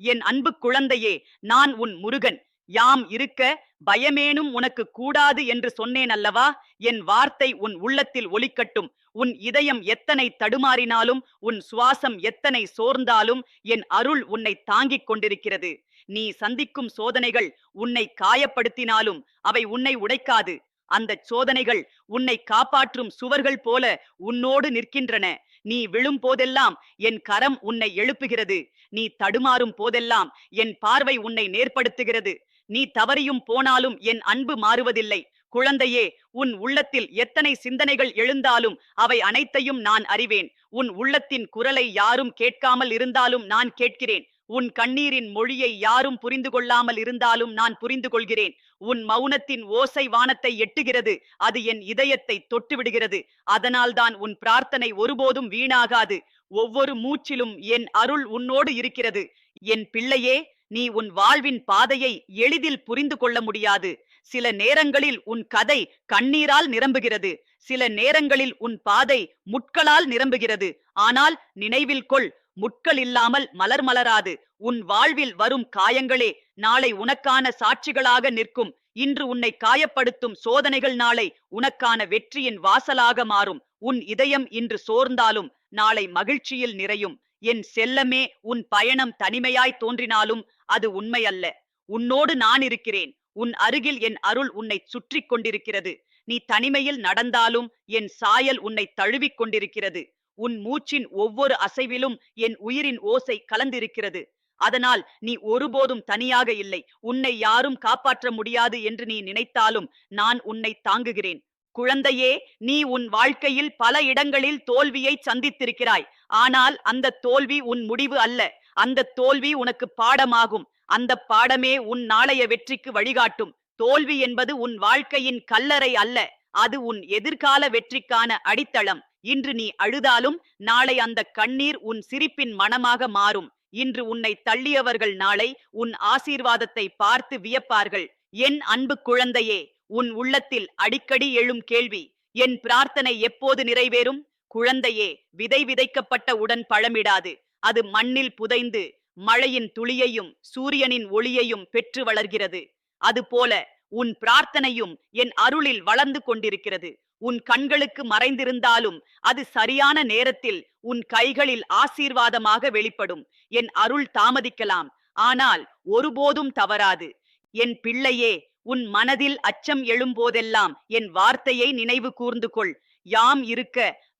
என் அன்பு குழந்தையே நான் உன் முருகன். யாம் இருக்க பயமேனும் உனக்கு கூடாது என்று சொன்னேன் அல்லவா? என் வார்த்தை உன் உள்ளத்தில் ஒலிக்கட்டும். உன் இதயம் எத்தனை தடுமாறினாலும் உன் சுவாசம் எத்தனை சோர்ந்தாலும் என் அருள் உன்னை தாங்கிக் கொண்டிருக்கிறது. நீ சந்திக்கும் சோதனைகள் உன்னை காயப்படுத்தினாலும் அவை உன்னை உடைக்காது. அந்த சோதனைகள் உன்னை காப்பாற்றும் சுவர்கள் போல உன்னோடு நிற்கின்றன. நீ விழும் போதெல்லாம் என் கரம் உன்னை எழுப்புகிறது. நீ தடுமாறும் போதெல்லாம் என் பார்வை உன்னை நேர்படுத்துகிறது. நீ தவறியும் போனாலும் என் அன்பு மாறுவதில்லை. குழந்தையே உன் உள்ளத்தில் எத்தனை சிந்தனைகள் எழுந்தாலும் அவை அனைத்தையும் நான் அறிவேன். உன் உள்ளத்தின் குரலை யாரும் கேட்காமல் இருந்தாலும் நான் கேட்கிறேன். உன் கண்ணீரின் மொழியை யாரும் புரிந்து கொள்ளாமல் இருந்தாலும் நான் புரிந்து கொள்கிறேன். உன் மௌனத்தின் ஓசை வானத்தை எட்டுகிறது. அது என் இதயத்தை தொட்டுவிடுகிறது. அதனால்தான் உன் பிரார்த்தனை ஒருபோதும் வீணாகாது. ஒவ்வொரு மூச்சிலும் என் அருள் உன்னோடு இருக்கிறது. என் பிள்ளையே நீ உன் வாழ்வின் பாதையை எளிதில் புரிந்து கொள்ள முடியாது. சில நேரங்களில் உன் கதை கண்ணீரால் நிரம்புகிறது. சில நேரங்களில் உன் பாதை முட்களால் நிரம்புகிறது. ஆனால் நினைவில் கொள் முட்கள் இல்லாமல் மலர் மலராது. உன் வாழ்வில் வரும் காயங்களே நாளை உனக்கான சாட்சிகளாக நிற்கும். இன்று உன்னை காயப்படுத்தும் சோதனைகள் நாளை உனக்கான வெற்றியின் வாசலாக மாறும். உன் இதயம் இன்று சோர்ந்தாலும் நாளை மகிழ்ச்சியில் நிறையும். என் செல்லமே உன் பயணம் தனிமையாய் தோன்றினாலும் அது உண்மையல்ல. உன்னோடு நான் இருக்கிறேன். உன் அருகில் என் அருள் உன்னை சுற்றி கொண்டிருக்கிறது. நீ தனிமையில் நடந்தாலும் என் சாயல் உன்னை தழுவிக் கொண்டிருக்கிறது. உன் மூச்சின் ஒவ்வொரு அசைவிலும் என் உயிரின் ஓசை கலந்திருக்கிறது. அதனால் நீ ஒருபோதும் தனியாக இல்லை. உன்னை யாரும் காப்பாற்ற முடியாது என்று நீ நினைத்தாலும் நான் உன்னை தாங்குகிறேன். குழந்தையே நீ உன் வாழ்க்கையில் பல இடங்களில் தோல்வியை சந்தித்திருக்கிறாய். ஆனால் அந்த தோல்வி உன் முடிவு அல்ல. அந்த தோல்வி உனக்கு பாடமாகும். அந்த பாடமே உன் நாளைய வெற்றிக்கு வழிகாட்டும். தோல்வி என்பது உன் வாழ்க்கையின் கல்லறை அல்ல. அது உன் எதிர்கால வெற்றிக்கான அடித்தளம். இன்று நீ அழுதாலும் நாளை அந்த கண்ணீர் உன் சிரிப்பின் மனமாக மாறும். இன்று உன்னை தள்ளியவர்கள் நாளை உன் ஆசீர்வாதத்தை பார்த்து வியப்பார்கள். என் அன்பு குழந்தையே உன் உள்ளத்தில் அடிக்கடி எழும் கேள்வி என் பிரார்த்தனை எப்போது நிறைவேறும்? குழந்தையே விதை விதைக்கப்பட்ட உடன் பழமிடாது. அது மண்ணில் புதைந்து மழையின் துளியையும் சூரியனின் ஒளியையும் பெற்று வளர்கிறது. அதுபோல உன் பிரார்த்தனையும் என் அருளில் வளர்ந்து கொண்டிருக்கிறது. உன் கண்களுக்கு மறைந்திருந்தாலும் அது சரியான நேரத்தில் உன் கைகளில் ஆசீர்வாதமாக வெளிப்படும். என் அருள் தாமதிக்கலாம். ஆனால் ஒருபோதும் தவறாது. என் பிள்ளையே உன் மனதில் அச்சம் எழும்போதெல்லாம் என் வார்த்தையை நினைவு கூர்ந்து கொள். யாம் இருக்க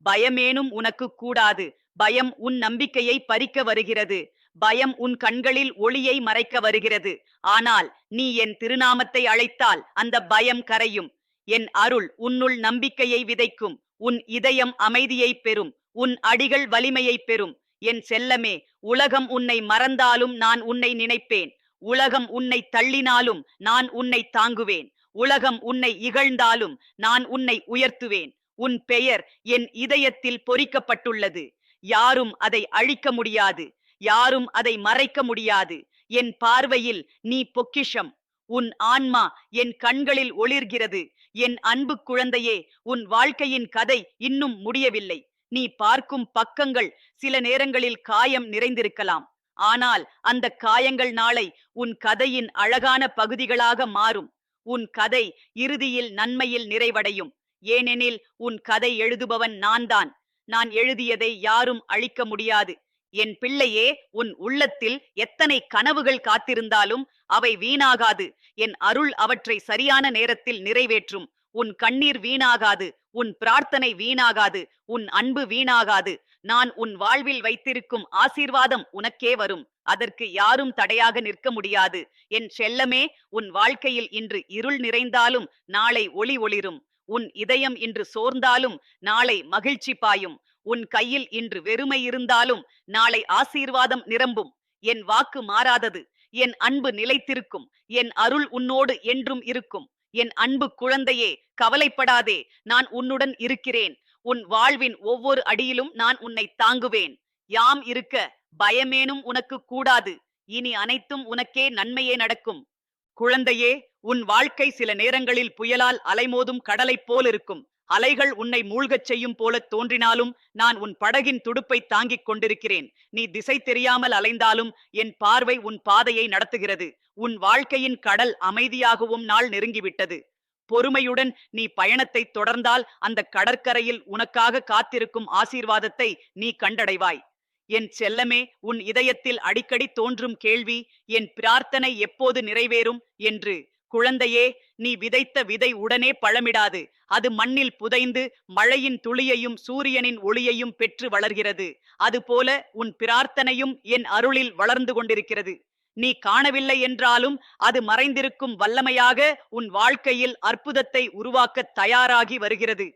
பயமேனும் உனக்கு கூடாது. பயம் உன் நம்பிக்கையை பறிக்க வருகிறது. பயம் உன் கண்களில் ஒளியை மறைக்க வருகிறது. ஆனால் நீ என் திருநாமத்தை அழைத்தால் அந்த பயம் கரையும். என் அருள் உன்னுள் நம்பிக்கையை விதைக்கும். உன் இதயம் அமைதியை பெறும். உன் அடிகள் வலிமையை பெறும். என் செல்லமே உலகம் உன்னை மறந்தாலும் நான் உன்னை நினைப்பேன். உலகம் உன்னை தள்ளினாலும் நான் உன்னை தாங்குவேன். உலகம் உன்னை இகழ்ந்தாலும் நான் உன்னை உயர்த்துவேன். உன் பெயர் என் இதயத்தில் பொறிக்கப்பட்டுள்ளது. யாரும் அதை அழிக்க முடியாது. யாரும் அதை மறைக்க முடியாது. என் பார்வையில் நீ பொக்கிஷம். உன் ஆன்மா என் கண்களில் ஒளிர்கிறது. என் அன்பு குழந்தையே உன் வாழ்க்கையின் கதை இன்னும் முடியவில்லை. நீ பார்க்கும் பக்கங்கள் சில நேரங்களில் காயம் நிறைந்திருக்கலாம். ஆனால் அந்த காயங்கள் நாளை உன் கதையின் அழகான பகுதிகளாக மாறும். உன் கதை இறுதியில் நன்மையில் நிறைவடையும். ஏனெனில் உன் கதை எழுதுபவன் நான்தான். நான் எழுதியதை யாரும் அழிக்க முடியாது. என் பிள்ளையே உன் உள்ளத்தில் எத்தனை கனவுகள் காத்திருந்தாலும் அவை வீணாகாது. என் அருள் அவற்றை சரியான நேரத்தில் நிறைவேற்றும். உன் கண்ணீர் வீணாகாது. உன் பிரார்த்தனை வீணாகாது. உன் அன்பு வீணாகாது. நான் உன் வாழ்வில் வைத்திருக்கும் ஆசீர்வாதம் உனக்கே வரும். அதற்கு யாரும் தடையாக நிற்க முடியாது. என் செல்லமே உன் வாழ்க்கையில் இன்று இருள் நிறைந்தாலும் நாளை ஒளி ஒளிரும். உன் இதயம் இன்று சோர்ந்தாலும் நாளை மகிழ்ச்சி பாயும். உன் கையில் இன்று வெறுமை இருந்தாலும் நாளை ஆசீர்வாதம் நிரம்பும். என் வாக்கு மாறாதது. என் அன்பு நிலைத்திருக்கும். என் அருள் உன்னோடு என்றும் இருக்கும். என் அன்பு குழந்தையே கவலைப்படாதே. நான் உன்னுடன் இருக்கிறேன். உன் வாழ்வின் ஒவ்வொரு அடியிலும் நான் உன்னை தாங்குவேன். யாம் இருக்க பயமேனும் உனக்கு கூடாது. இனி அனைத்தும் உனக்கே நன்மையே நடக்கும். குழந்தையே உன் வாழ்க்கை சில நேரங்களில் புயலால் அலைமோதும் கடலைப் போல் இருக்கும் அலைகள் உன்னை மூழ்கச் செய்யும் போல தோன்றினாலும் நான் உன் படகின் துடுப்பை தாங்கிக் கொண்டிருக்கிறேன். நீ திசை தெரியாமல் அலைந்தாலும் என் பார்வை உன் பாதையை நடத்துகிறது. உன் வாழ்க்கையின் கடல் அமைதியாகவும் நாள் நெருங்கிவிட்டது. பொறுமையுடன் நீ பயணத்தை தொடர்ந்தால் அந்த கடற்கரையில் உனக்காக காத்திருக்கும் ஆசீர்வாதத்தை நீ கண்டடைவாய். என் செல்லமே உன் இதயத்தில் அடிக்கடி தோன்றும் கேள்வி என் பிரார்த்தனை எப்போது நிறைவேறும்? என்று குழந்தையே நீ விதைத்த விதை உடனே பழமிடாது. அது மண்ணில் புதைந்து மழையின் துளியையும் சூரியனின் ஒளியையும் பெற்று வளர்கிறது. அதுபோல உன் பிரார்த்தனையும் என் அருளில் வளர்ந்து கொண்டிருக்கிறது. நீ காணவில்லை என்றாலும் அது மறைந்திருக்கும் வல்லமையாக உன் வாழ்க்கையில் அற்புதத்தை உருவாக்க தயாராகி வருகிறது.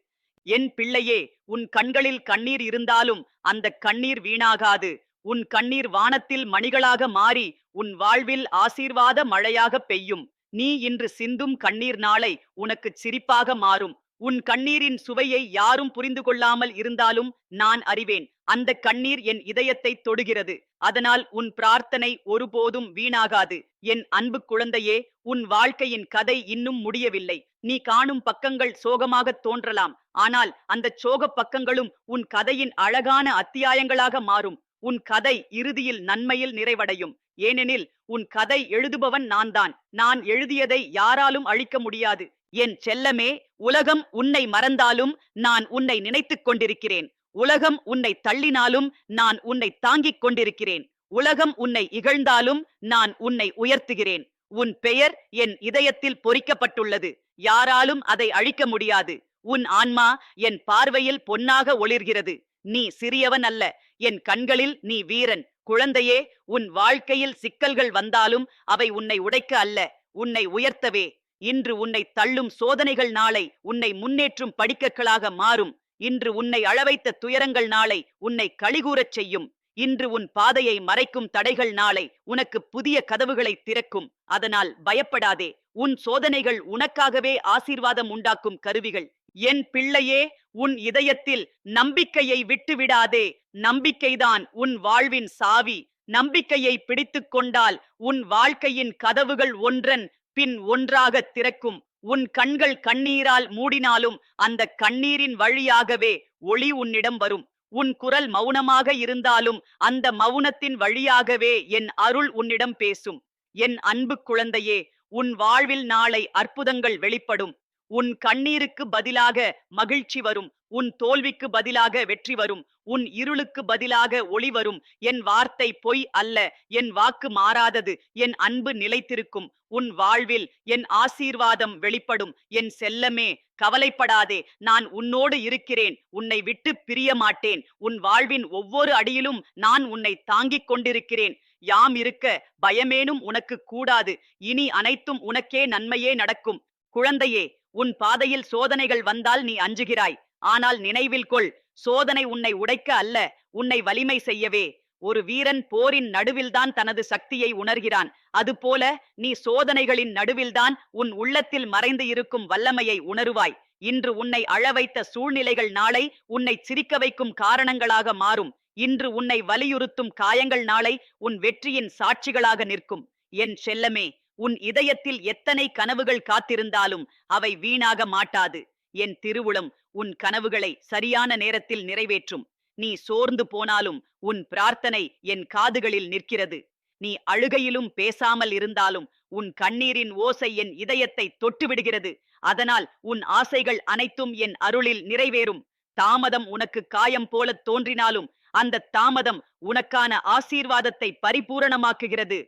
என் பிள்ளையே உன் கண்களில் கண்ணீர் இருந்தாலும் அந்த கண்ணீர் வீணாகாது. உன் கண்ணீர் வானத்தில் மணிகளாக மாறி உன் வாழ்வில் ஆசீர்வாத மழையாக பெய்யும். நீ இன்று சிந்தும் கண்ணீர் நாளை உனக்கு சிரிப்பாக மாறும். உன் கண்ணீரின் சுவையை யாரும் புரிந்து கொள்ளாமல் இருந்தாலும் நான் அறிவேன். அந்த கண்ணீர் என் இதயத்தை தொடுகிறது. அதனால் உன் பிரார்த்தனை ஒருபோதும் வீணாகாது. என் அன்பு குழந்தையே உன் வாழ்க்கையின் கதை இன்னும் முடியவில்லை. நீ காணும் பக்கங்கள் சோகமாக தோன்றலாம். ஆனால் அந்த சோக பக்கங்களும் உன் கதையின் அழகான அத்தியாயங்களாக மாறும். உன் கதை இறுதியில் நன்மையில் நிறைவடையும். ஏனெனில் உன் கதை எழுதுபவன் நான்தான். நான் எழுதியதை யாராலும் அழிக்க முடியாது. என் செல்லமே உலகம் உன்னை மறந்தாலும் நான் உன்னை நினைத்துக் கொண்டிருக்கிறேன். உலகம் உன்னை தள்ளினாலும் நான் உன்னை தாங்கிக் கொண்டிருக்கிறேன். உலகம் உன்னை இகழ்ந்தாலும் நான் உன்னை உயர்த்துகிறேன். உன் பெயர் என் இதயத்தில் பொறிக்கப்பட்டுள்ளது. யாராலும் அதை அழிக்க முடியாது. உன் ஆன்மா என் பார்வையில் பொன்னாக ஒளிர்கிறது. நீ சிறியவன் அல்ல. என் கண்களில் நீ வீரன். குழந்தையே உன் வாழ்க்கையில் சிக்கல்கள் வந்தாலும் அவை உன்னை உடைக்க அல்ல உன்னை உயர்த்தவே. இன்று உன்னை தள்ளும் சோதனைகள் நாளை உன்னை முன்னேற்றும் படிக்கற்களாக மாறும். இன்று உன்னை அளவைத்த துயரங்கள் நாளை உன்னை கழிகூறச் செய்யும். இன்று உன் பாதையை மறைக்கும் தடைகள் நாளை உனக்கு புதிய கதவுகளை திறக்கும். அதனால் பயப்படாதே. உன் சோதனைகள் உனக்காகவே ஆசீர்வாதம் உண்டாக்கும் கருவிகள். என் பிள்ளையே உன் இதயத்தில் நம்பிக்கையை விட்டுவிடாதே. நம்பிக்கைதான் உன் வாழ்வின் சாவி. நம்பிக்கையை பிடித்துக் கொண்டால் உன் வாழ்க்கையின் கதவுகள் ஒன்றன் பின் ஒன்றாக திறக்கும். உன் கண்கள் கண்ணீரால் மூடினாலும் அந்த கண்ணீரின் வழியாகவே ஒளி உன்னிடம் வரும். உன் குரல் மௌனமாக இருந்தாலும் அந்த மௌனத்தின் வழியாகவே என் அருள் உன்னிடம் பேசும். என் அன்பு குழந்தையே உன் வாழ்வில் நாளை அற்புதங்கள் வெளிப்படும். உன் கண்ணீருக்கு பதிலாக மகிழ்ச்சி வரும். உன் தோல்விக்கு பதிலாக வெற்றி வரும். உன் இருளுக்கு பதிலாக ஒளி வரும். என் வார்த்தை பொய் அல்ல. என் வாக்கு மாறாதது. என் அன்பு நிலைத்திருக்கும். உன் வாழ்வில் என் ஆசீர்வாதம் வெளிப்படும். என் செல்லமே கவலைப்படாதே. நான் உன்னோடு இருக்கிறேன். உன்னை விட்டு பிரிய மாட்டேன். உன் வாழ்வின் ஒவ்வொரு அடியிலும் நான் உன்னை தாங்கிக் கொண்டிருக்கிறேன். யாம் இருக்க பயமேனும் உனக்கு கூடாது. இனி அனைத்தும் உனக்கே நன்மையே நடக்கும். குழந்தையே உன் பாதையில் சோதனைகள் வந்தால் நீ அஞ்சுகிறாய். ஆனால் நினைவில் கொள் சோதனை உன்னை உடைக்க அல்ல உன்னை வலிமை செய்யவே. ஒரு வீரன் போரின் நடுவில்தான் தனது சக்தியை உணர்கிறான். அதுபோல நீ சோதனைகளின் நடுவில்தான் உன் உள்ளத்தில் மறைந்து இருக்கும் வல்லமையை உணருவாய். இன்று உன்னை அழவைத்த சூழ்நிலைகள் நாளை உன்னை சிரிக்க வைக்கும் காரணங்களாக மாறும். இன்று உன்னை வலியுறுத்தும் காயங்கள் நாளை உன் வெற்றியின் சாட்சிகளாக நிற்கும். என் செல்லமே உன் இதயத்தில் எத்தனை கனவுகள் காத்திருந்தாலும் அவை வீணாக மாட்டாது. என் திருவுளம் உன் கனவுகளை சரியான நேரத்தில் நிறைவேற்றும். நீ சோர்ந்து போனாலும் உன் பிரார்த்தனை என் காதுகளில் நிற்கிறது. நீ அழுகையிலும் பேசாமல் இருந்தாலும் உன் கண்ணீரின் ஓசை என் இதயத்தை தொட்டுவிடுகிறது. அதனால் உன் ஆசைகள் அனைத்தும் என் அருளில் நிறைவேறும். தாமதம் உனக்கு காயம் போல தோன்றினாலும் அந்த தாமதம் உனக்கான ஆசீர்வாதத்தை பரிபூரணமாக்குகிறது.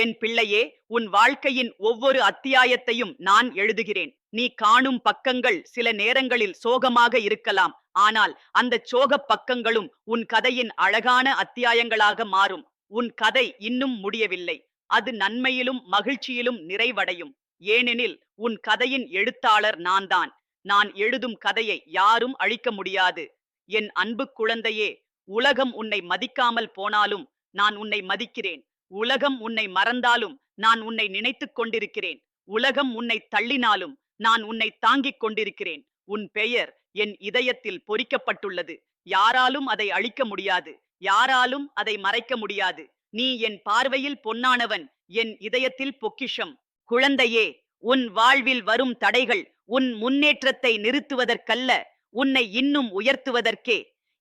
என் பிள்ளையே உன் வாழ்க்கையின் ஒவ்வொரு அத்தியாயத்தையும் நான் எழுதுகிறேன். நீ காணும் பக்கங்கள் சில நேரங்களில் சோகமாக இருக்கலாம். ஆனால் அந்த சோக பக்கங்களும் உன் கதையின் அழகான அத்தியாயங்களாக மாறும். உன் கதை இன்னும் முடியவில்லை. அது நன்மையிலும் மகிழ்ச்சியிலும் நிறைவடையும். ஏனெனில் உன் கதையின் எழுத்தாளர் நான்தான். நான் எழுதும் கதையை யாரும் அழிக்க முடியாது. என் அன்பு குழந்தையே உலகம் உன்னை மதிக்காமல் போனாலும் நான் உன்னை மதிக்கிறேன். உலகம் உன்னை மறந்தாலும் நான் உன்னை நினைத்துக் கொண்டிருக்கிறேன். உலகம் உன்னை தள்ளினாலும் நான் உன்னை தாங்கிக் கொண்டிருக்கிறேன். உன் பெயர் என் இதயத்தில் பொறிக்கப்பட்டுள்ளது. யாராலும் அதை அழிக்க முடியாது. யாராலும் அதை மறைக்க முடியாது. நீ என் பார்வையில் பொன்னானவன் என் இதயத்தில் பொக்கிஷம். குழந்தையே உன் வாழ்வில் வரும் தடைகள் உன் முன்னேற்றத்தை நிறுத்துவதற்கல்ல உன்னை இன்னும் உயர்த்துவதற்கே.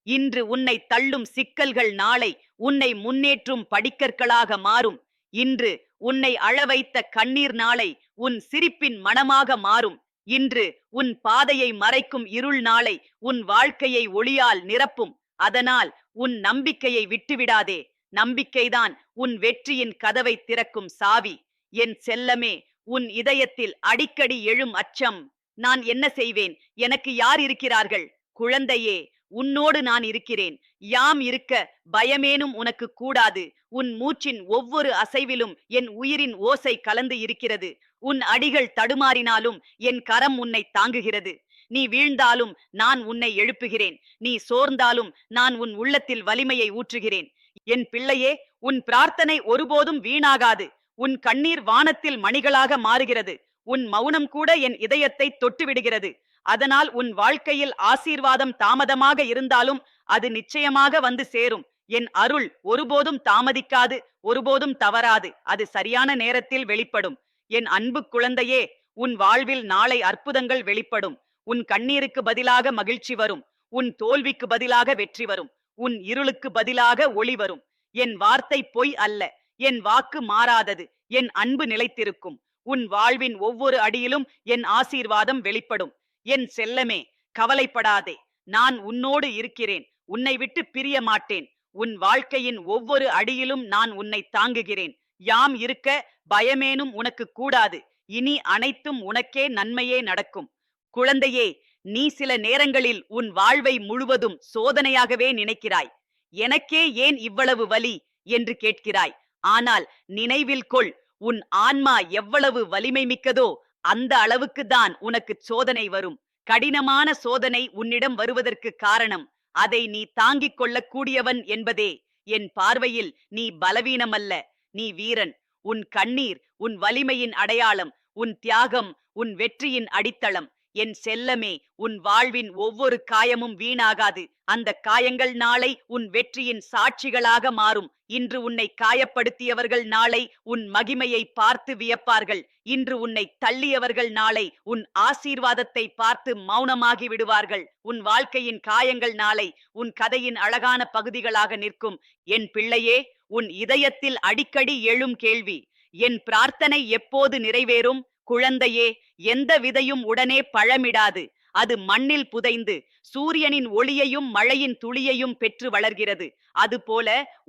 இன்று உன்னை தள்ளும் சிக்கல்கள் நாளை உன்னை முன்னேற்றும் படிக்கற்களாக மாறும். இன்று உன்னை அழ வைத்த கண்ணீர் நாளை உன் சிரிப்பின் மனமாக மாறும். இன்று உன் பாதையை மறைக்கும் இருள் நாளை உன் வாழ்க்கையை ஒளியால் நிரப்பும். அதனால் உன் நம்பிக்கையை விட்டுவிடாதே. நம்பிக்கைதான் உன் வெற்றியின் கதவை திறக்கும் சாவி. என் செல்லமே உன் இதயத்தில் அடிக்கடி எழும் அச்சம். நான் என்ன செய்வேன்? எனக்கு யார் இருக்கிறார்கள்? குழந்தையே உன்னோடு நான் இருக்கிறேன். யாம் இருக்க பயமேனும் உனக்கு கூடாது. உன் மூச்சின் ஒவ்வொரு அசைவிலும் என் உயிரின் ஓசை கலந்து இருக்கிறது. உன் அடிகள் தடுமாறினாலும் என் கரம் உன்னை தாங்குகிறது. நீ வீழ்ந்தாலும் நான் உன்னை எழுப்புகிறேன். நீ சோர்ந்தாலும் நான் உன் உள்ளத்தில் வலிமையை ஊற்றுகிறேன். என் பிள்ளையே உன் பிரார்த்தனை ஒருபோதும் வீணாகாது. உன் கண்ணீர் வானத்தில் மணிகளாக மாறுகிறது. உன் மௌனம் கூட என் இதயத்தை தொட்டுவிடுகிறது. அதனால் உன் வாழ்க்கையில் ஆசீர்வாதம் தாமதமாக இருந்தாலும் அது நிச்சயமாக வந்து சேரும். என் அருள் ஒருபோதும் தாமதிக்காது ஒருபோதும் தவறாது. அது சரியான நேரத்தில் வெளிப்படும். என் அன்பு குழந்தையே உன் வாழ்வில் நாளை அற்புதங்கள் வெளிப்படும். உன் கண்ணீருக்கு பதிலாக மகிழ்ச்சி வரும். உன் தோல்விக்கு பதிலாக வெற்றி வரும். உன் இருளுக்கு பதிலாக ஒளி வரும். என் வார்த்தை பொய் அல்ல. என் வாக்கு மாறாதது. என் அன்பு நிலைத்திருக்கும். உன் வாழ்வின் ஒவ்வொரு அடியிலும் என் ஆசீர்வாதம் வெளிப்படும். என் செல்லமே கவலைப்படாதே. நான் உன்னோடு இருக்கிறேன். உன்னை விட்டு பிரிய மாட்டேன். உன் வாழ்க்கையின் ஒவ்வொரு அடியிலும் நான் உன்னை தாங்குகிறேன். யாம் இருக்க பயமேனும் உனக்கு கூடாது. இனி அனைத்தும் உனக்கே நன்மையே நடக்கும். குழந்தையே நீ சில நேரங்களில் உன் வாழ்வை முழுவதும் சோதனையாகவே நினைக்கிறாய். எனக்கே ஏன் இவ்வளவு வலி? என்று கேட்கிறாய். ஆனால் நினைவில் கொள் உன் ஆன்மா எவ்வளவு வலிமை மிக்கதோ அந்த அளவுக்கு தான் உனக்கு சோதனை வரும். கடினமான சோதனை உன்னிடம் வருவதற்கு காரணம் அதை நீ தாங்கிக் கொள்ளக்கூடியவன் என்பதே. என் பார்வையில் நீ பலவீனமல்ல. நீ வீரன். உன் கண்ணீர் உன் வலிமையின் அடையாளம் உன் தியாகம் உன் வெற்றியின் அடித்தளம். என் செல்லமே உன் வாழ்வின் ஒவ்வொரு காயமும் வீணாகாது. அந்த காயங்கள் நாளை உன் வெற்றியின் சாட்சிகளாக மாறும். இன்று உன்னை காயப்படுத்தியவர்கள் நாளை உன் மகிமையை பார்த்து வியப்பார்கள். இன்று உன்னை தள்ளியவர்கள் நாளை உன் ஆசீர்வாதத்தை பார்த்து மௌனமாகி விடுவார்கள். உன் வாழ்க்கையின் காயங்கள் நாளை உன் கதையின் அழகான பகுதிகளாக நிற்கும். என் பிள்ளையே உன் இதயத்தில் அடிக்கடி எழும் கேள்வி என் பிரார்த்தனை எப்போது நிறைவேறும்? குழந்தையே எந்த விதையும் உடனே பழமிடாது. அது மண்ணில் புதைந்து சூரியனின் ஒளியையும் மழையின் துளியையும் பெற்று வளர்கிறது. அதுபோல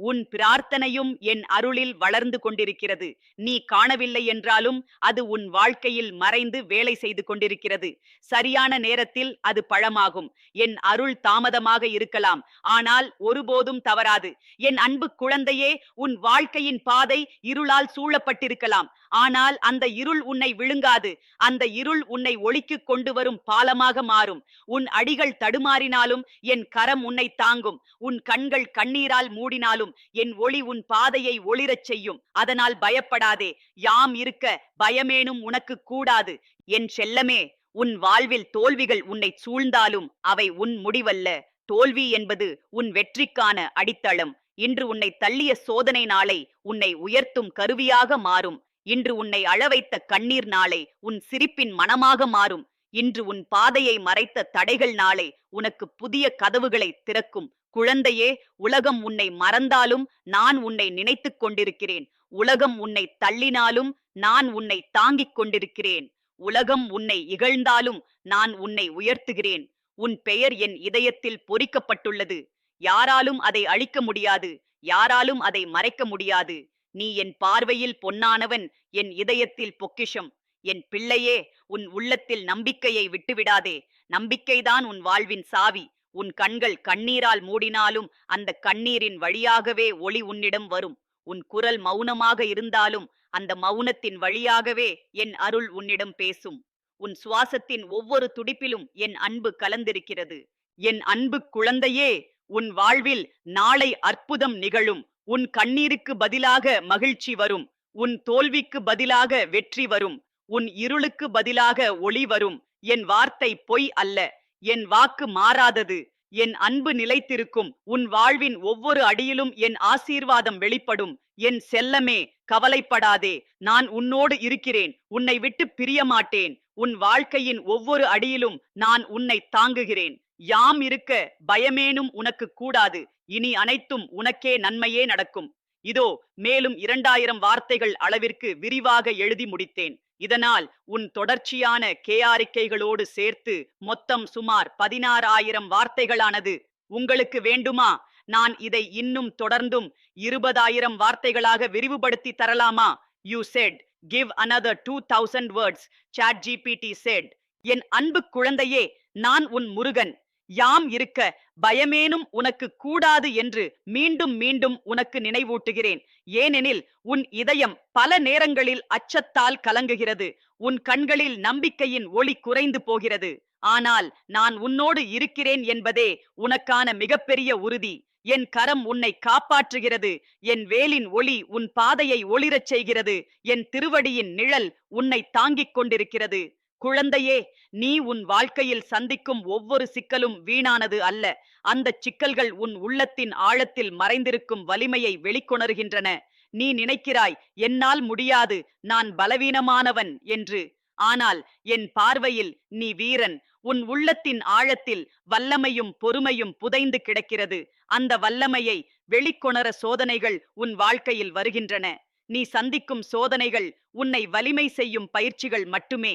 உன் பிரார்த்தனையும் என் அருளில் வளர்ந்து கொண்டிருக்கிறது. நீ காணவில்லை என்றாலும் அது உன் வாழ்க்கையில் மறைந்து வேலை செய்து கொண்டிருக்கிறது. சரியான நேரத்தில் அது பழமாகும். என் அருள் தாமதமாக இருக்கலாம். ஆனால் ஒருபோதும் தவறாது. என் அன்பு குழந்தையே உன் வாழ்க்கையின் பாதை இருளால் சூழப்பட்டிருக்கலாம். ஆனால் அந்த இருள் உன்னை விழுங்காது. அந்த இருள் உன்னை ஒளிக்கு கொண்டு வரும் பாலமாக மாறும். உன் அடிகள் தடுமாறினாலும் என் கரம் உன்னை தாங்கும். உன் கண்கள் கண்ணீரால் மூடினாலும் என் ஒளி உன் பாதையை ஒளிரச் செய்யும். அதனால் பயப்படாதே. யாம் இருக்க பயமேனும் உனக்கு கூடாது. என் செல்லமே உன் வாழ்வில் தோல்விகள் உன்னை சூழ்ந்தாலும் அவை உன் முடிவல்ல. தோல்வி என்பது உன் வெற்றிக்கான அடித்தளம். இன்று உன்னை தள்ளிய சோதனை நாளை உன்னை உயர்த்தும் கருவியாக மாறும். இன்று உன்னை அழவைத்த கண்ணீர் நாளை உன் சிரிப்பின் மனமாக மாறும். இன்று உன் பாதையை மறைத்த தடைகள் நாளை உனக்கு புதிய கதவுகளை திறக்கும். குழந்தையே உலகம் உன்னை மறந்தாலும் நான் உன்னை நினைத்துக் கொண்டிருக்கிறேன். உலகம் உன்னை தள்ளினாலும் நான் உன்னை தாங்கிக் கொண்டிருக்கிறேன். உலகம் உன்னை இகழ்ந்தாலும் நான் உன்னை உயர்த்துகிறேன். உன் பெயர் என் இதயத்தில் பொறிக்கப்பட்டுள்ளது. யாராலும் அதை அழிக்க முடியாது. யாராலும் அதை மறைக்க முடியாது. நீ என் பார்வையில் பொன்னானவன் என் இதயத்தில் பொக்கிஷம். என் பிள்ளையே உன் உள்ளத்தில் நம்பிக்கையை விட்டுவிடாதே. நம்பிக்கைதான் உன் வாழ்வின் சாவி. உன் கண்கள் கண்ணீரால் மூடினாலும் அந்த கண்ணீரின் வழியாகவே ஒளி உன்னிடம் வரும். உன் குரல் மௌனமாக இருந்தாலும் அந்த மௌனத்தின் வழியாகவே என் அருள் உன்னிடம் பேசும். உன் சுவாசத்தின் ஒவ்வொரு துடிப்பிலும் என் அன்பு கலந்திருக்கிறது. என் அன்பு குழந்தையே உன் வாழ்வில் நாளை அற்புதம் நிகழும். உன் கண்ணீருக்கு பதிலாக மகிழ்ச்சி வரும். உன் தோல்விக்கு பதிலாக வெற்றி வரும். உன் இருளுக்கு பதிலாக ஒளி வரும். என் வார்த்தை பொய் அல்ல. என் வாக்கு மாறாதது. என் அன்பு நிலைத்திருக்கும். உன் வாழ்வின் ஒவ்வொரு அடியிலும் என் ஆசீர்வாதம் வெளிப்படும். என் செல்லமே கவலைப்படாதே. நான் உன்னோடு இருக்கிறேன். உன்னை விட்டு பிரிய மாட்டேன் உன் வாழ்க்கையின் ஒவ்வொரு அடியிலும் நான் உன்னை தாங்குகிறேன். யாம் இருக்க பயமேனும் உனக்கு கூடாது. இனி அனைத்தும் உனக்கே நன்மையே நடக்கும். இதோ மேலும் இரண்டாயிரம் வார்த்தைகள் அளவிற்கு விரிவாக எழுதி முடித்தேன். இதனால் உன் தொடர்ச்சியான கேயாரிக்கைகளோடு சேர்த்து மொத்தம் சுமார் பதினாறாயிரம் வார்த்தைகளானது உங்களுக்கு வேண்டுமா? நான் இதை இன்னும் தொடர்ந்தும் இருபதாயிரம் வார்த்தைகளாக விரிவுபடுத்தி தரலாமா? You said give another two thousand words ChatGPT said என் அன்பு குழந்தையே நான் உன் முருகன். யாம் இருக்க பயமேனும் உனக்கு கூடாது என்று மீண்டும் மீண்டும் உனக்கு நினைவூட்டுகிறேன். ஏனெனில் உன் இதயம் பல நேரங்களில் அச்சத்தால் கலங்குகிறது. உன் கண்களில் நம்பிக்கையின் ஒளி குறைந்து போகிறது. ஆனால் நான் உன்னோடு இருக்கிறேன் என்பதே உனக்கான மிகப்பெரிய உறுதி. என் கரம் உன்னை காப்பாற்றுகிறது. என் வேலின் ஒளி உன் பாதையை ஒளிரச் செய்கிறது. என் திருவடியின் நிழல் உன்னை தாங்கிக் கொண்டிருக்கிறது. குழந்தையே நீ உன் வாழ்க்கையில் சந்திக்கும் ஒவ்வொரு சிக்கலும் வீணானது அல்ல. அந்த சிக்கல்கள் உன் உள்ளத்தின் ஆழத்தில் மறைந்திருக்கும் வலிமையை வெளிக்கொணர்கின்றன. நீ நினைக்கிறாய் என்னால் முடியாது நான் பலவீனமானவன் என்று. ஆனால் என் பார்வையில் நீ வீரன். உன் உள்ளத்தின் ஆழத்தில் வல்லமையும் பொறுமையும் புதைந்து கிடக்கிறது. அந்த வல்லமையை வெளிக்கொணர சோதனைகள் உன் வாழ்க்கையில் வருகின்றன. நீ சந்திக்கும் சோதனைகள் உன்னை வலிமை செய்யும் பயிற்சிகள் மட்டுமே.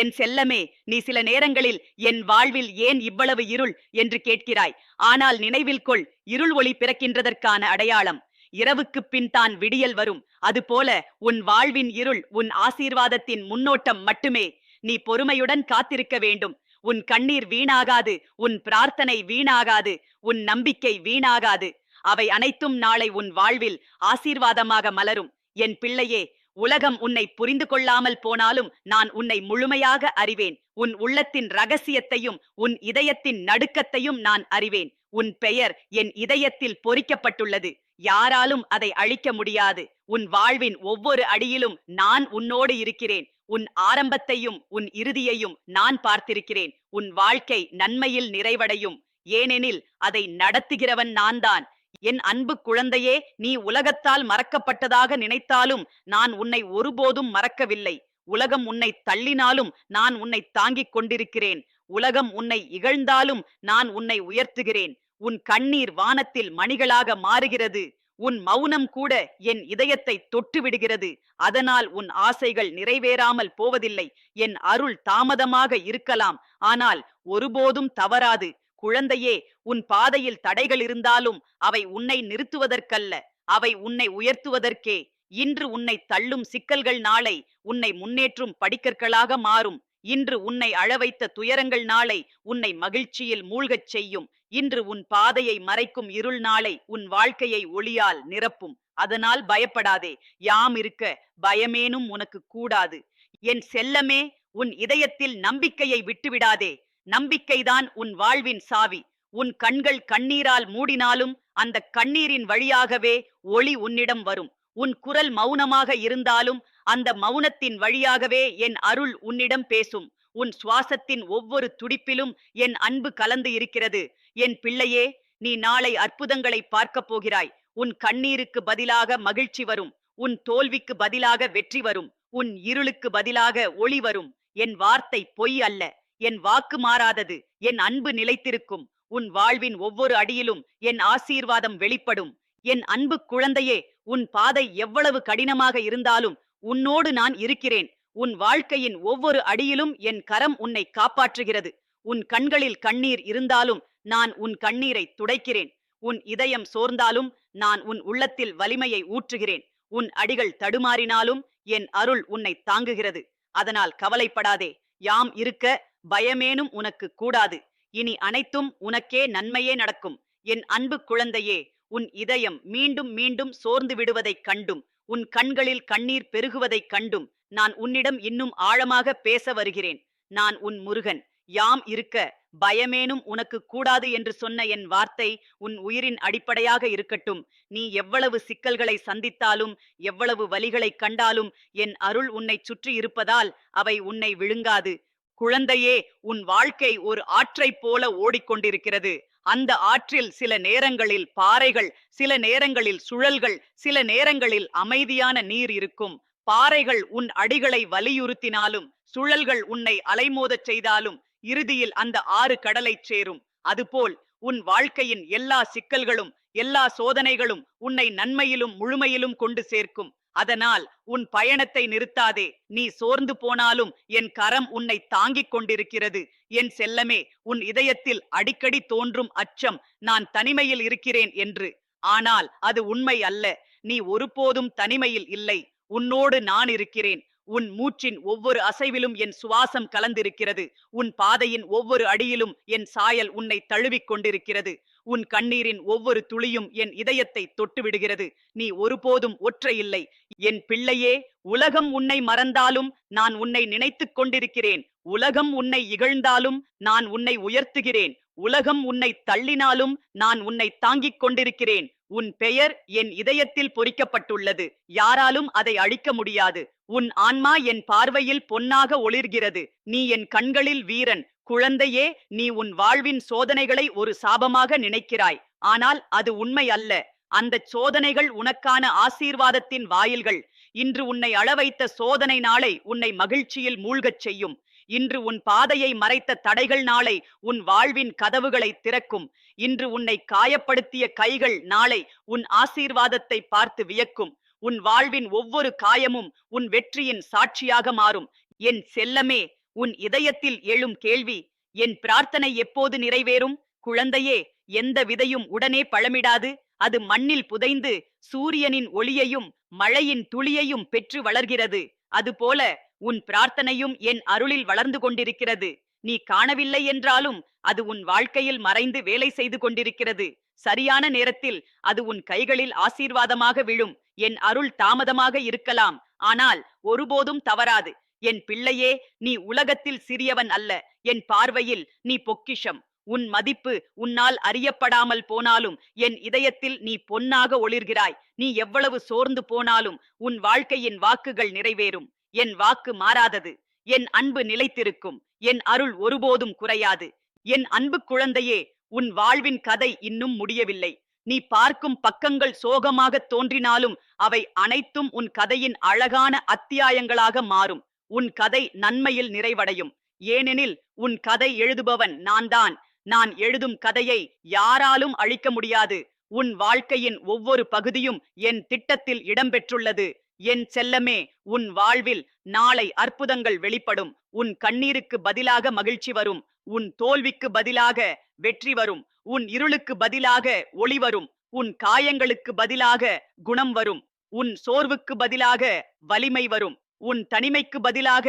என் செல்லமே நீ சில நேரங்களில் என் வாழ்வில் ஏன் இவ்வளவு இருள் என்று கேட்கிறாய்? ஆனால் நினைவில் கொள் இருள் ஒளி பிறக்கின்றதற்கான அடையாளம். இரவுக்கு பின் தான் விடியல் வரும். அதுபோல உன் வாழ்வின் இருள் உன் ஆசீர்வாதத்தின் முன்னோட்டம் மட்டுமே. நீ பொறுமையுடன் காத்திருக்க வேண்டும். உன் கண்ணீர் வீணாகாது உன் பிரார்த்தனை வீணாகாது உன் நம்பிக்கை வீணாகாது. அவை அனைத்தும் நாளை உன் வாழ்வில் ஆசீர்வாதமாக மலரும். என் பிள்ளையே உலகம் உன்னை புரிந்து கொள்ளாமல் போனாலும் நான் உன்னை முழுமையாக அறிவேன். உன் உள்ளத்தின் ரகசியத்தையும் உன் இதயத்தின் நடுக்கத்தையும் நான் அறிவேன். உன் பெயர் என் இதயத்தில் பொறிக்கப்பட்டுள்ளது. யாராலும் அதை அழிக்க முடியாது. உன் வாழ்வின் ஒவ்வொரு அடியிலும் நான் உன்னோடு இருக்கிறேன். உன் ஆரம்பத்தையும் உன் இறுதியையும் நான் பார்த்திருக்கிறேன். உன் வாழ்க்கை நன்மையில் நிறைவடையும். ஏனெனில் அதை நடத்துகிறவன் நான்தான். என் அன்பு குழந்தையே நீ உலகத்தால் மறக்கப்பட்டதாக நினைத்தாலும் நான் உன்னை ஒருபோதும் மறக்கவில்லை. உலகம் உன்னை தள்ளினாலும் நான் உன்னை தாங்கிக் கொண்டிருக்கிறேன். உலகம் உன்னை இகழ்ந்தாலும் நான் உன்னை உயர்த்துகிறேன். உன் கண்ணீர் வானத்தில் மணிகளாக மாறுகிறது. உன் மௌனம் கூட என் இதயத்தை தொட்டு விடுகிறது அதனால் உன் ஆசைகள் நிறைவேறாமல் போவதில்லை. என் அருள் தாமதமாக இருக்கலாம். ஆனால் ஒருபோதும் தவறாது. குழந்தையே உன் பாதையில் தடைகள் இருந்தாலும் அவை உன்னை நிறுத்துவதற்கல்ல. அவை உன்னை உயர்த்துவதற்கே. இன்று உன்னை தள்ளும் சிக்கல்கள் நாளை உன்னை முன்னேற்றும் படிக்கற்களாக மாறும். இன்று உன்னை அழவைத்த துயரங்கள் நாளை உன்னை மகிழ்ச்சியில் மூழ்கச் செய்யும். இன்று உன் பாதையை மறைக்கும் இருள் நாளை உன் வாழ்க்கையை ஒளியால் நிரப்பும். அதனால் பயப்படாதே. யாம் இருக்க பயமேனும் உனக்கு கூடாது. என் செல்லமே உன் இதயத்தில் நம்பிக்கையை விட்டுவிடாதே. நம்பிக்கைதான் உன் வாழ்வின் சாவி. உன் கண்கள் கண்ணீரால் மூடினாலும் அந்த கண்ணீரின் வழியாகவே ஒளி உன்னிடம் வரும். உன் குரல் மௌனமாக இருந்தாலும் அந்த மௌனத்தின் வழியாகவே என் அருள் உன்னிடம் பேசும். உன் சுவாசத்தின் ஒவ்வொரு துடிப்பிலும் என் அன்பு கலந்து இருக்கிறது. என் பிள்ளையே நீ நாளை அற்புதங்களை பார்க்கப் போகிறாய். உன் கண்ணீருக்கு பதிலாக மகிழ்ச்சி வரும். உன் தோல்விக்கு பதிலாக வெற்றி வரும். உன் இருளுக்கு பதிலாக ஒளி வரும். என் வார்த்தை பொய் அல்ல. என் வாக்கு மாறாதது என் அன்பு நிலைத்திருக்கும். உன் வாழ்வின் ஒவ்வொரு அடியிலும் என் ஆசீர்வாதம் வெளிப்படும். என் அன்பு குழந்தையே உன் பாதை எவ்வளவு கடினமாக இருந்தாலும் உன்னோடு நான் இருக்கிறேன். உன் வாழ்க்கையின் ஒவ்வொரு அடியிலும் என் கரம் உன்னை காப்பாற்றுகிறது. உன் கண்களில் கண்ணீர் இருந்தாலும் நான் உன் கண்ணீரை துடைக்கிறேன். உன் இதயம் சோர்ந்தாலும் நான் உன் உள்ளத்தில் வலிமையை ஊற்றுகிறேன். உன் அடிகள் தடுமாறினாலும் என் அருள் உன்னை தாங்குகிறது. அதனால் கவலைப்படாதே. யாம் இருக்க பயமேனும் உனக்கு கூடாது. இனி அனைத்தும் உனக்கே நன்மையே நடக்கும். என் அன்பு குழந்தையே உன் இதயம் மீண்டும் மீண்டும் சோர்ந்து விடுவதைக் கண்டும். உன் கண்களில் கண்ணீர் பெருகுவதைக் கண்டும். நான் உன்னிடம் இன்னும் ஆழமாக பேச வருகிறேன். நான் உன் முருகன். யாம் இருக்க பயமேனும் உனக்கு கூடாது என்று சொன்ன என் வார்த்தை உன் உயிரின் அடிப்படையாக இருக்கட்டும். நீ எவ்வளவு சிக்கல்களை சந்தித்தாலும் எவ்வளவு வலிகளை கண்டாலும் என் அருள் உன்னை சுற்றி இருப்பதால் அவை உன்னை விழுங்காது. குழந்தையே உன் வாழ்க்கை ஒரு ஆற்றைப் போல ஓடிக்கொண்டிருக்கிறது. அந்த ஆற்றில் சில நேரங்களில் பாறைகள் சில நேரங்களில் சுழல்கள் சில நேரங்களில் அமைதியான நீர் இருக்கும். பாறைகள் உன் அடிகளை வலியுறுத்தினாலும் சுழல்கள் உன்னை அலைமோதச் செய்தாலும் இறுதியில் அந்த ஆறு கடலைச் சேரும். அதுபோல் உன் வாழ்க்கையின் எல்லா சிக்கல்களும் எல்லா சோதனைகளும் உன்னை நன்மையிலும் முழுமையிலும் கொண்டு சேர்க்கும். அதனால் உன் பயணத்தை நிறுத்தாதே. நீ சோர்ந்து போனாலும் என் கரம் உன்னை தாங்கிக் கொண்டிருக்கிறது. என் செல்லமே உன் இதயத்தில் அடிக்கடி தோன்றும் அச்சம் நான் தனிமையில் இருக்கிறேன் என்று. ஆனால் அது உண்மை அல்ல. நீ ஒருபோதும் தனிமையில் இல்லை. உன்னோடு நான் இருக்கிறேன். உன் மூச்சின் ஒவ்வொரு அசைவிலும் என் சுவாசம் கலந்திருக்கிறது. உன் பாதையின் ஒவ்வொரு அடியிலும் என் சாயல் உன்னை தழுவிக் கொண்டிருக்கிறது. உன் கண்ணீரின் ஒவ்வொரு துளியும் என் இதயத்தை தொட்டு விடுகிறது நீ ஒருபோதும் ஒற்றை இல்லை என் பிள்ளையே உலகம் உன்னை மறந்தாலும் நான் உன்னை நினைத்துக் கொண்டிருக்கிறேன். உலகம் உன்னை இகழ்ந்தாலும் நான் உன்னை உயர்த்துகிறேன். உலகம் உன்னை தள்ளினாலும் நான் உன்னை தாங்கிக் கொண்டிருக்கிறேன். உன் பெயர் என் இதயத்தில் பொறிக்கப்பட்டுள்ளது. யாராலும் அதை அழிக்க முடியாது. உன் ஆன்மா என் பார்வையில் பொன்னாக ஒளிர்கிறது. நீ என் கண்களில் வீரன். குழந்தையே நீ உன் வாழ்வின் சோதனைகளை ஒரு சாபமாக நினைக்கிறாய். ஆனால் அது உண்மை அல்ல. அந்த சோதனைகள் உனக்கான ஆசீர்வாதத்தின் வாயில்கள். இன்று உன்னை அளவைத்த சோதனை நாளை உன்னை மகிழ்ச்சியில் மூழ்கச் செய்யும். இன்று உன் பாதையை மறைத்த தடைகள் நாளை உன் வாழ்வின் கதவுகளை திறக்கும். இன்று உன்னை காயப்படுத்திய கைகள் நாளை உன் ஆசீர்வாதத்தை பார்த்து வியக்கும். உன் வாழ்வின் ஒவ்வொரு காயமும் உன் வெற்றியின் சாட்சியாக மாறும். என் செல்லமே உன் இதயத்தில் எழும் கேள்வி என் பிரார்த்தனை எப்போது நிறைவேறும்? குழந்தையே எந்த விதையும் உடனே பழமிடாது. அது மண்ணில் புதைந்து சூரியனின் ஒளியையும் மழையின் துளியையும் பெற்று வளர்கிறது. அதுபோல உன் பிரார்த்தனையும் என் அருளில் வளர்ந்து கொண்டிருக்கிறது. நீ காணவில்லை என்றாலும் அது உன் வாழ்க்கையில் மறைந்து வேலை செய்து கொண்டிருக்கிறது. சரியான நேரத்தில் அது உன் கைகளில் ஆசீர்வாதமாக விழும். என் அருள் தாமதமாக இருக்கலாம். ஆனால் ஒருபோதும் தவறாது. என் பிள்ளையே நீ உலகத்தில் சிறியவன் அல்ல. என் பார்வையில் நீ பொக்கிஷம். உன் மதிப்பு உன்னால் அறியப்படாமல் போனாலும் என் இதயத்தில் நீ பொன்னாக ஒளிர்கிறாய். நீ எவ்வளவு சோர்ந்து போனாலும் உன் வாழ்க்கையின் வாக்குகள் நிறைவேறும். என் வாக்கு மாறாதது. என் அன்பு நிலைத்திருக்கும். என் அருள் ஒருபோதும் குறையாது. என் அன்பு குழந்தையே உன் வாழ்வின் கதை இன்னும் முடியவில்லை. நீ பார்க்கும் பக்கங்கள் சோகமாக தோன்றினாலும் அவை அனைத்தும் உன் கதையின் அழகான அத்தியாயங்களாக மாறும். உன் கதை நன்மையில் நிறைவடையும். ஏனெனில் உன் கதை எழுதுபவன் நான்தான். நான் எழுதும் கதையை யாராலும் அழிக்க முடியாது. உன் வாழ்க்கையின் ஒவ்வொரு பகுதியும் என் திட்டத்தில் இடம்பெற்றுள்ளது. என் செல்லமே உன் வாழ்வில் நாளை அற்புதங்கள் வெளிப்படும். உன் கண்ணீருக்கு பதிலாக மகிழ்ச்சி வரும். உன் தோல்விக்கு பதிலாக வெற்றி வரும். உன் இருளுக்கு பதிலாக ஒளி வரும். உன் காயங்களுக்கு பதிலாக குணம் வரும். உன் சோர்வுக்கு பதிலாக வலிமை வரும். உன் தனிமைக்கு பதிலாக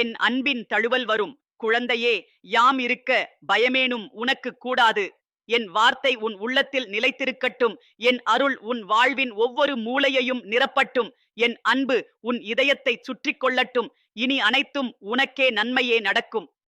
என் அன்பின் தழுவல் வரும். குழந்தையே யாம் இருக்க பயமேனும் உனக்கு கூடாது. என் வார்த்தை உன் உள்ளத்தில் நிலைத்திருக்கட்டும். என் அருள் உன் வாழ்வின் ஒவ்வொரு மூலையையும் நிரப்பட்டும். என் அன்பு உன் இதயத்தை சுற்றி கொள்ளட்டும். இனி அனைத்தும் உனக்கே நன்மையே நடக்கும்.